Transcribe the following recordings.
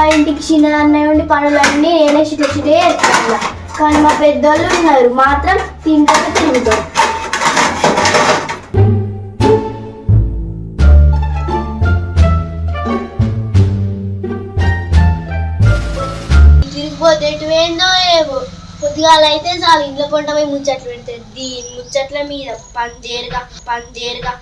మా ఇంటికి చిన్న అన్నయ్య ఉండి పనులన్నీ నేనే చిట చిటే చేస్తాను. కానీ మా పెద్దోళ్ళు ఉన్నారు. మాత్రం తింటారు తిరుగుతారు తిరిగిపోతే ఏమో. పొద్దుగాల అయితే చాలు ఇంట్లో పంట పోయి ముచ్చట్లు పెడితే దీని ముచ్చట్ల మీద పంజేరుగా పంజేరుగా.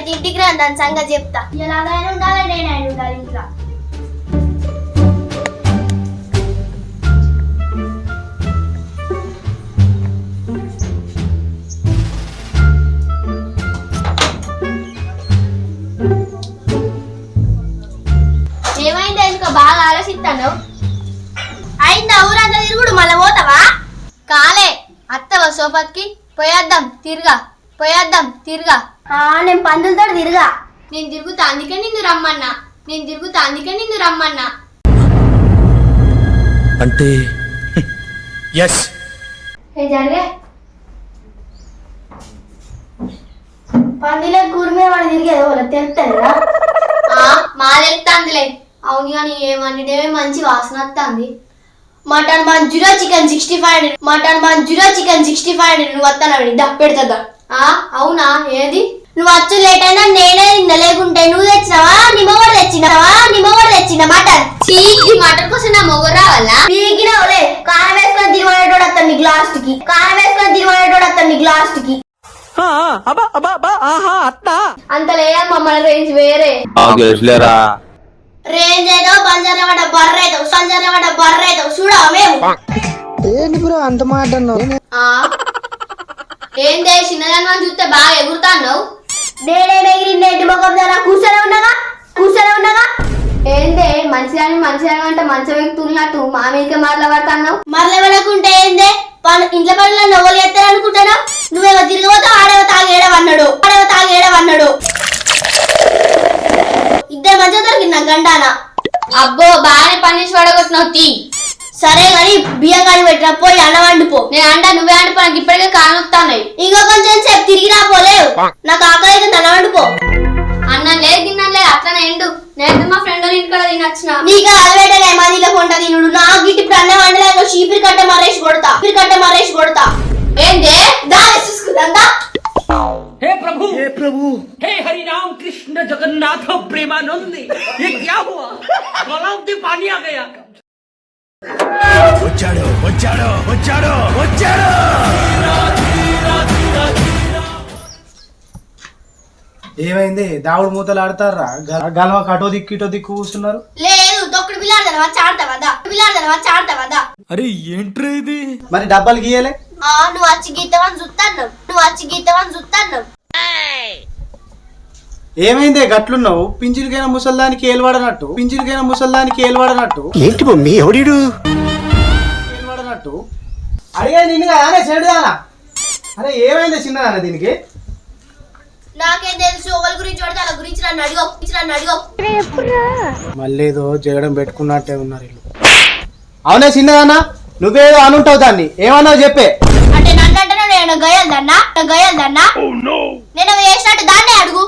అయితే ఇంటికి రా దాని సంగతి చెప్తా. ఎలాగైనా ఉండాలి నేనైనా ఉండాలి ఇంట్లో. ఏమైంది ఎందుకో బాగా ఆలోచిస్తాను అయిందా ఊరంతా తిరుగుడు? మళ్ళీ పోతావా? కాలే అత్తవా సోపత్కి పోయేద్దాం తిరగా. పోయేద్దాం తిరగా. నేను పందులతో తిరగా. నేను తిరుగుతా అందుకే నిన్ను రమ్మన్నా. నేను తిరుగుతా అందుకే నిన్ను రమ్మన్నా. అంటే ఎస్ ఏ జరిగే. పందిలే కూర మీద వాడు తిరిగేది వాళ్ళకి తెలుస్తుంది కదా మా తెలుస్తుందిలే అవును కానీ ఏమన్నిటేమే మంచి వాసన వస్తుంది mutton manchuria chicken sixty five hundred. Mutton manchuria chicken sixty five hundred. నువ్వు వస్తాను డబ్బు పెడుతుందా అవునా? ఏది? నువ్వు వచ్చు లేట్ అయినా నేనే నిన్న లేకుంటే నువ్వు తెచ్చినావా? నిమ్మ కూడా తెచ్చినావా? నిమ్మ కూడా తెచ్చిన మటన్? ఈ మటన్ కోసం నా మొగ్గు రావాలా? పీకినావులే. కారం వేసుకొని తిరిగేటోడు వస్తాను నీకు లాస్ట్కి. కారం వేసుకొని తిరిగేటోడు వస్తాను నీకు లాస్ట్కి. అంత లేదమ్మా మన రేంజ్ వేరే. రేంజ్ ఏదో బంజారా పడ్డ బర్ర ఏదో సంజారా పడ్డ బర్ర ఏదో చూడవా మేము? ఏంటి బ్రో అంత మాట అన్నావు? ఆ? ఏందే చిన్నదాన్ని చూస్తే బాగా ఎగురుతాన్నావు? నేనే ఎగిరింది ఏంటి ముఖం ధర కూర్చొని ఉండగా కూర్చొని ఉండగా. ఏందే మంచిదాన్ని మంచిదాని అంటే మంచం ఎక్కుతున్నట్టు మా మీదకే మరల పడుతున్నావు? మరల పడకుంటే ఏందే? పను ఇంట్లో పనులు నవ్వులు ఎత్తారు అనుకుంటానా? నువ్వేమో తిరగబోతా ఆడేవో తాగేయడం ఆడేవో తాగేయడం అన్నాడు ఇద్దరు మధ్య దొరికింది నా గండానా. అబ్బో బాగానే పని పడగొట్టినావు తీ. సరే గాని బియ్యం కాడి పెట్టిన పోయి అన్నం వండిపో నేను అంట నువ్వే అంట నాకు ఇప్పటికే కానొస్తాయి ఇంకో కొంచెం సేపు తిరిగి రాపోలేవు నాకు ఆకలి అయితే తన వండిపో అన్నం లేదు గిన్నం లేదు అట్లనే ఎండు నేను మా ఫ్రెండ్ వాళ్ళ ఇంటికాడ తినొచ్చిన నీకు అలవేటలే మదిలో కొంట తినుడు నా గిట్టి ఇప్పుడు అన్నం వండలేదు చీపిరి కట్ట మరేసి కొడతా చీపిరి కట్ట మరేసి కొడతా ఏందే దాని చూసుకుందా हे प्रभु हे प्रभु हे हरि राम कृष्ण जगन्नाथ प्रेमानंद ये क्या हुआ गलाव में पानी आ गया వచ్చాడు వచ్చాడు వచ్చాడు వచ్చాడు! ఏమైంది? దావుడు మూతలు ఆడతారా? గల్వ కటో దిక్కు ఇటో దిక్కు కూర్చున్నారు? లేదు తొక్కుడు బిల్లాడదా చాడతావా దా బిల్లాడదా చాడతావా దా అరే ఏంట్రా ఇది? మరి డబ్బాలు గీయలే? ఆ నువ్వు వచ్చి గీతవని చూస్తాను నువ్వు వచ్చి గీతవని చూస్తాను ఏమైంది గట్లున్నావు? పింఛన్కైనా ముసల్దానికి ఏలువాడనట్టు? పింఛన్కైనా ముసల్దానికి ఏలువాడనట్టు? ఏంటి మమ్మీ ఎవడీడు? ఏలువాడనట్టు? అడిగా నిన్ను కానీ చెడుదానా అరే ఏమైంది చిన్నదాన దీనికి? నాకేం తెలుసు ఒకరి గురించి పడితే వాళ్ళ గురించి నన్ను అడిగో నన్ను అడిగో. మళ్ళీ ఏదో జగడం పెట్టుకున్నట్టే ఉన్నారు వీళ్ళు. అవునే చిన్నదానా నువ్వేదో అనుంటావు దాన్ని. ఏమన్నావు చెప్పే? అంటే నన్ను అంటే నేను గయల్దన్నా గయల్దన్నా నేను వేసినట్టు దాన్నే అడుగు.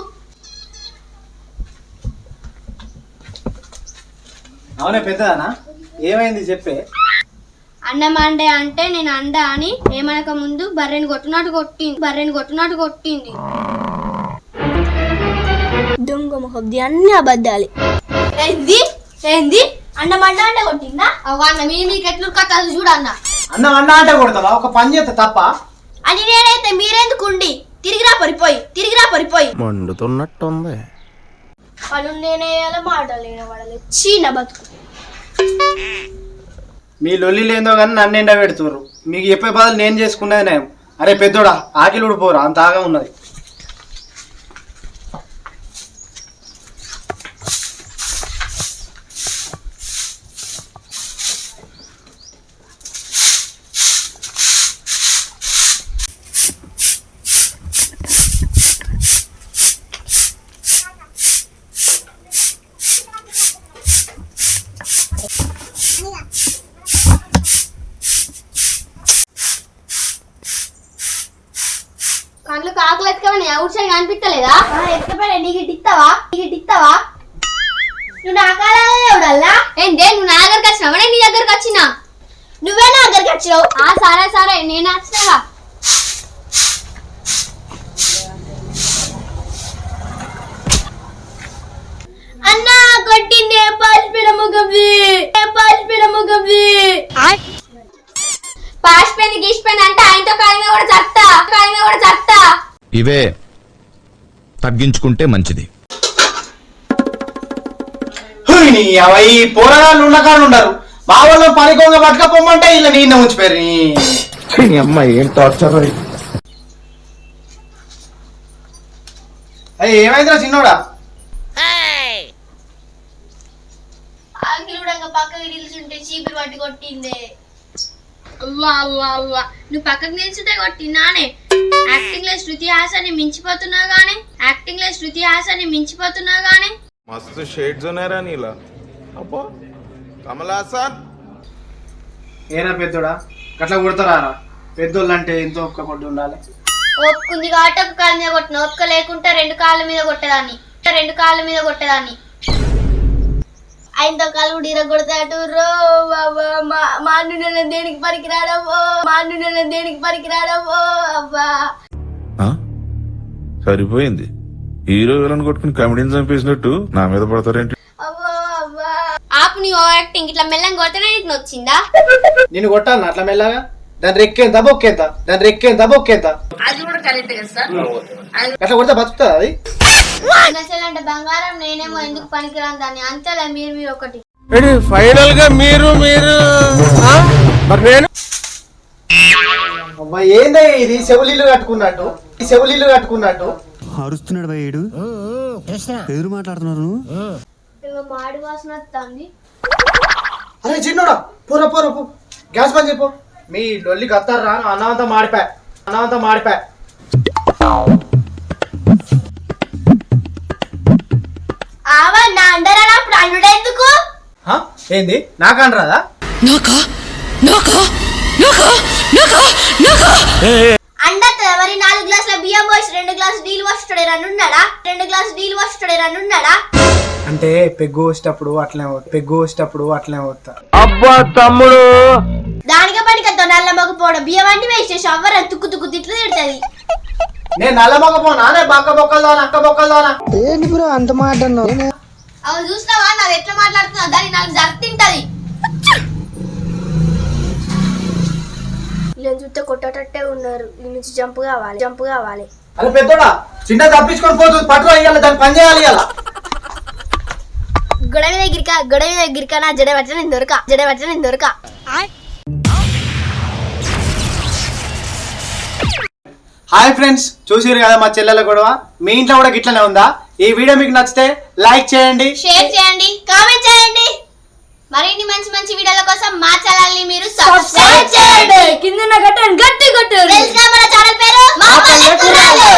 అవునే పెద్దదానా? ఏమైంది చెప్పే. అన్నం అండే అంటే నేను అండ అని ఏమనక ముందు బర్రెని కొట్టునట్టు కొట్టింది. బర్రెని కొట్టునట్టు కొట్టింది. దొంగ మొహబ్ది అన్ని అబద్ధాలి. ఏంది? ఏంది? అన్నం అండ అంటే కొట్టిందా? ఒక అన్న మీ మీకు ఎట్లు కట్టాలి చూడన్న అన్నం. అన్నా అంటే కొడతావా? ఒక పని చేస్తా తప్ప? అని నేనైతే మీరెందుకు ఉండి? తిరిగిరా పడిపోయి తిరిగిరా పడిపోయి. మండుతున్నట్టుంది. మాటలు వినబడాలి చీన బతుకు. మీ లొల్లి లేదో కానీ నన్ను ఎండ పెడుతున్నారు మీకు చెప్పే బాధలు నేను చేసుకున్నది నేను అరే పెద్దోడా ఆకిలి ఊడిపోరా అంత ఆగా ఉన్నది. అవుట్ సైడ్ కనిపిస్తలేదా? ఎక్కడే నీకు ఇస్తావా? నీకు ఇస్తావా? నువ్వు నా కాలాలే ఎవడల్లా? ఏందే నువ్వు నా దగ్గరకు వచ్చినావా? నేను నీ దగ్గరకు వచ్చినా? నువ్వే నా దగ్గరకు వచ్చినావు? ఆ సరే సరే నేను వచ్చినావా అన్నా కొట్టింది ఏ పాసిపోయిన ముఖంది పాసిపోయిన ముఖంది పాసిపోయింది గీసిపోయింది అంటే ఆయనతో కాలమే కూడా చస్తా కాలమే కూడా చస్తా ఇవే తగ్గించుకుంటే మంచిది. ఈ కాళ్ళు ఉండరు. మా వాళ్ళు పనికోంగ పట్టుకపోమంటే ఇలా నిన్న ఉంచిపోయారు నీ. అమ్మాయి ఏం టార్చర్ అయ్యి ఏమైందిరా చిన్నోడా? అంకిల్ కూడా ఇంకా పక్కకి నిల్చుంటే చీపురు పట్టి కొట్టిందే నువ్వు పక్కకు నిలిచితే కొట్టి నానే యాక్టింగ్లో శృతి హాసన్ని మించిపోతున్నావు గానీ యాక్టింగ్లో శృతి హాసన్ని మించిపోతున్నావు గానీ. మస్తు షేడ్స్ ఉన్నారా నీలా. అబ్బో. కమలాసన్ ఏరా పెద్దోడా? అట్లా కొడతారా పెద్దోళ్ళు అంటే ఎంతో ఒక్క కొట్టి ఉండాలి? ఒప్పుకుంది కాబట్టి ఒక కాళ్ళ మీద కొట్టిన ఒక్క లేకుంటే రెండు కాళ్ళ మీద కొట్టేదాన్ని. రెండు కాళ్ళ మీద కొట్టేదాన్ని. ఆయనతో కాళ్ళు కూడా ఇరగొడతాడు. రో మా అన్ను నన్ను దేనికి పనికిరాడవో మా అన్ను నన్ను దేనికి పనికిరాడవో అబ్బా సరిపోయింది. హీరో విలన్ కొట్టుకుని కమెడీని చంపేసినట్టు నా మీద పడతారేంటి? అబ్బో అబ్బా ఆపు నీ ఓ యాక్టింగ్. ఇట్లా మెల్లంగా కొడితేనే నీకు నొచ్చిందా? నేను కొట్టాను అట్లా మెల్లగా? దాని రెక్కేంత బొక్కేంత? దాని రెక్కేంత బొక్కేంత? అట్లా కొడితే బతుకుతుందా అది? అంటే బంగారం నేనేమో ఎందుకు పనికిరాను? దాన్ని అంతేలే మీరు మీరు ఒకటి. ఫైనల్గా మీరు మీరు మరి నేను? అబ్బా ఏందే ఇది? చెవులీలు కట్టుకున్నట్టు. ఈ చెవులీలు కట్టుకున్నట్టు. అరుస్తున్నాడు భయ్యుడు ఎదురు మాట్లాడుతున్నారు మాడి వాసన వస్తుంది అరే చిన్నోడా పోరా పోరా పో. గ్యాస్ బంద్ చెప్పు మీ లొల్లికి వస్తారు అన్నవంతా మాడిపా. అన్నవంతా మాడిపా. నా అండరా ఎందుకు? హ? ఏంది? నాకనరాదా అండతో ఎవరి నాలుగు గ్లాసుల బియ్యం పోసి రెండు గ్లాసు నీళ్ళు వస్తాడు రన్నున్నాడా రెండు గ్లాసు నీళ్ళు వస్తాడు రన్నున్నాడా అంటే పెగ్గు వచ్చేటప్పుడు అట్లే అవుతా పెగ్గు వచ్చేటప్పుడు అట్లే అవుతా దానికే పనికద్దాం నల్ల మొగపోవడం బియ్యం అన్ని వేస్ట్ చేసి అవ్వరని తుక్కు తుక్కు తిట్లు తిడుతుంది. నేను నల్లమొకపోనా నే బక్క బొక్కలు దానా అక్క బొక్కలు దానా? ఏంటి బ్రో అంత మాట అవి చూసినావా నాది ఎట్లా మాట్లాడుతున్నా? దాన్ని నాకు జర తింటది. వీళ్ళని చూస్తే కొట్టేటట్టే ఉన్నారు. ఈ నుంచి జంప్ కావాలి జంప్ కావాలి. అరే పెద్దోడా చిన్న తప్పించుకొని పోతుంది పట్టు అయ్యాలి దాన్ని పని చేయాలి ఇవాళ గొడవ దగ్గరిక గొడవ దగ్గరిక నా జడ పట్టిన నేను దొరక జడ పట్టిన నేను దొరక. హాయ్ ఫ్రెండ్స్ చూసిరు కదా మా చెల్లెల గొడవ? మీ ఇంట్లో కూడా గిట్లనే ఉందా? ఈ వీడియో మీకు నచ్చితే లైక్ చేయండి. షేర్ చేయండి కామెంట్ చేయండి. మరిన్ని మంచి మంచి వీడియోల కోసం మా ఛానల్ని మీరు సబ్స్క్రైబ్ చేయండి. కింద గట్టని గట్టి కొట్టు తెలుసుగా మన ఛానల్ పేరు మా పల్లె కుర్రాళ్ళు.